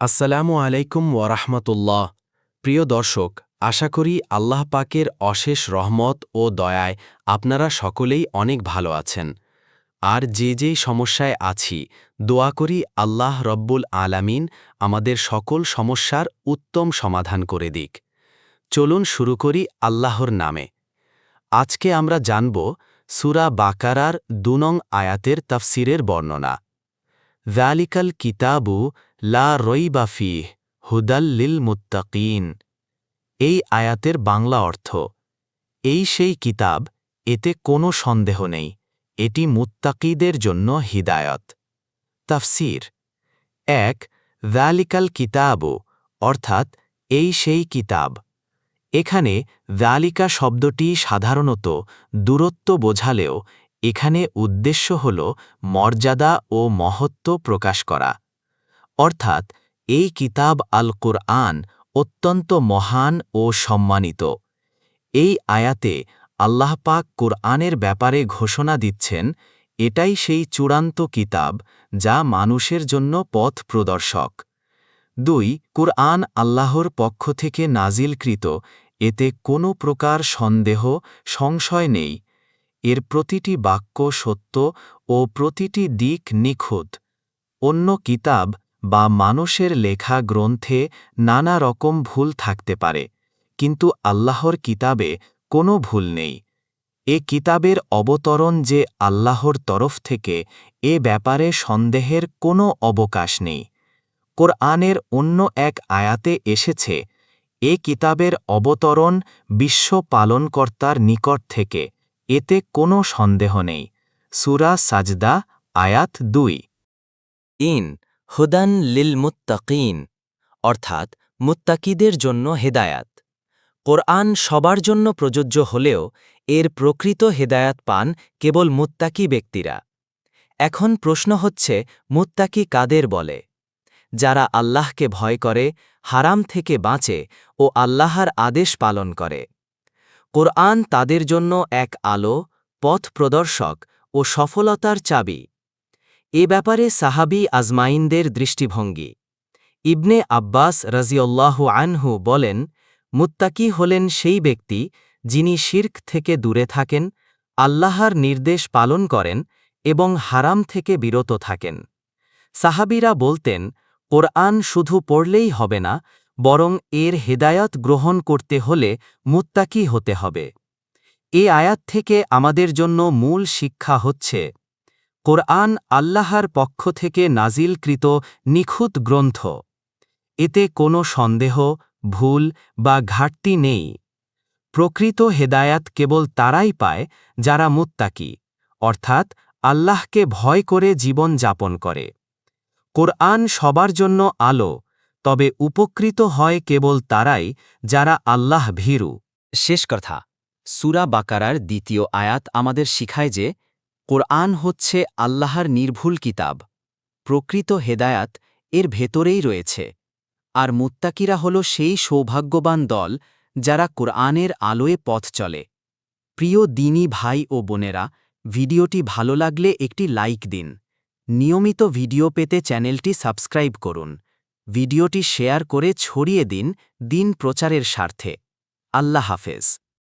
আসসালামু আলাইকুম ওয়ারাহমতুল্লাহ প্রিয় দর্শক, আশা করি আল্লাহ পাকের অশেষ রহমত ও দয়ায় আপনারা সকলেই অনেক ভালো আছেন। আর যে যেই সমস্যায় আছি, দোয়া করি আল্লাহ রব্বুল আলামিন আমাদের সকল সমস্যার উত্তম সমাধান করে দিক। চলুন শুরু করি আল্লাহর নামে। আজকে আমরা জানব সুরা বাকারার দুনং আয়াতের তাফসিরের বর্ণনা। জালিকাল কিতাবু লা রইবাফি হুদাল লিল মুত্তাকিন এই আয়াতের বাংলা অর্থ, এই সেই কিতাব, এতে কোনো সন্দেহ নেই, এটি মুত্তাকিদের জন্য হিদায়ত। তাফসির, এক জালিকাল কিতাবু অর্থাৎ এই সেই কিতাব। এখানে জালিকা শব্দটি সাধারণত দূরত্ব বোঝালেও এখানে উদ্দেশ্য হল মর্যাদা ও মহত্ব প্রকাশ করা। অর্থাৎ, এই কিতাব আল কুরআন অত্যন্ত মহান ও সম্মানিত। এই আয়াতে আল্লাহ পাক কুরআনের ব্যাপারে ঘোষণা দিচ্ছেন, এটাই সেই চূড়ান্ত কিতাব যা মানুষের জন্য পথ প্রদর্শক। দুই, কুরআন আল্লাহর পক্ষ থেকে নাজিলকৃত, এতে কোনো প্রকার সন্দেহ, সংশয় নেই। এর প্রতিটি বাক্য সত্য ও প্রতিটি দিক নিখুঁত। অন্য কিতাব বা মানুষের লেখা গ্রন্থে নানা রকম ভুল থাকতে পারে, কিন্তু আল্লাহর কিতাবে কোনো ভুল নেই। এ কিতাবের অবতরণ যে আল্লাহর তরফ থেকে, এ ব্যাপারে সন্দেহের কোনো অবকাশ নেই। কোরআনের অন্য এক আয়াতে এসেছে, এ কিতাবের অবতরণ বিশ্ব পালনকর্তার নিকট থেকে এতে কোনো সন্দেহ নেই। সুরা সাজদা, আয়াত দুই। ইন হুদান লিল মুত্তাকিন অর্থাৎ মুত্তাকিদের জন্য হেদায়াত। কোরআন সবার জন্য প্রযোজ্য হলেও এর প্রকৃত হেদায়াত পান কেবল মুত্তাকি ব্যক্তিরা। এখন প্রশ্ন হচ্ছে, মুত্তাকি কাদের বলে? যারা আল্লাহকে ভয় করে, হারাম থেকে বাঁচে ও আল্লাহর আদেশ পালন করে। কোরআন তাদের জন্য এক আলো, পথ প্রদর্শক ও সফলতার চাবি। এ ব্যাপারে সাহাবি আজমাইনদের দৃষ্টিভঙ্গি। ইবনে আব্বাস রাজিউল্লাহু আনহু বলেন, মুত্তাকি হলেন সেই ব্যক্তি যিনি শির্ক থেকে দূরে থাকেন, আল্লাহর নির্দেশ পালন করেন এবং হারাম থেকে বিরত থাকেন। সাহাবিরা বলতেন, কোরআন শুধু পড়লেই হবে না বরং এর হেদায়ত গ্রহণ করতে হলে মুত্তাকি হতে হবে। এ আয়াত থেকে আমাদের জন্য মূল শিক্ষা হচ্ছে, কোরআন আল্লাহর পক্ষ থেকে নাজিলকৃত নিখুঁত গ্রন্থ। এতে কোনো সন্দেহ, ভুল বা ঘাটতি নেই। প্রকৃত হেদায়াত কেবল তারাই পায় যারা মুত্তাকি, অর্থাৎ আল্লাহকে ভয় করে জীবন যাপন করে। কোরআন সবার জন্য আলো তবে উপকৃত হয় কেবল তারাই যারা আল্লাহ ভীরু। শেষ কথা, সুরা বাকারার দ্বিতীয় আয়াত আমাদের শিখায় যে, কোরআন হচ্ছে আল্লাহর নির্ভুল কিতাব, প্রকৃত হেদায়াত এর ভেতরেই রয়েছে, আর মুত্তাকিরা হল সেই সৌভাগ্যবান দল যারা কোরআনের আলোয় পথ চলে। প্রিয় দিনী ভাই ও বোনেরা, ভিডিওটি ভালো লাগলে একটি লাইক দিন। নিয়মিত ভিডিও পেতে চ্যানেলটি সাবস্ক্রাইব করুন। ভিডিওটি শেয়ার করে ছড়িয়ে দিন দিন প্রচারের স্বার্থে। আল্লাহ হাফেজ।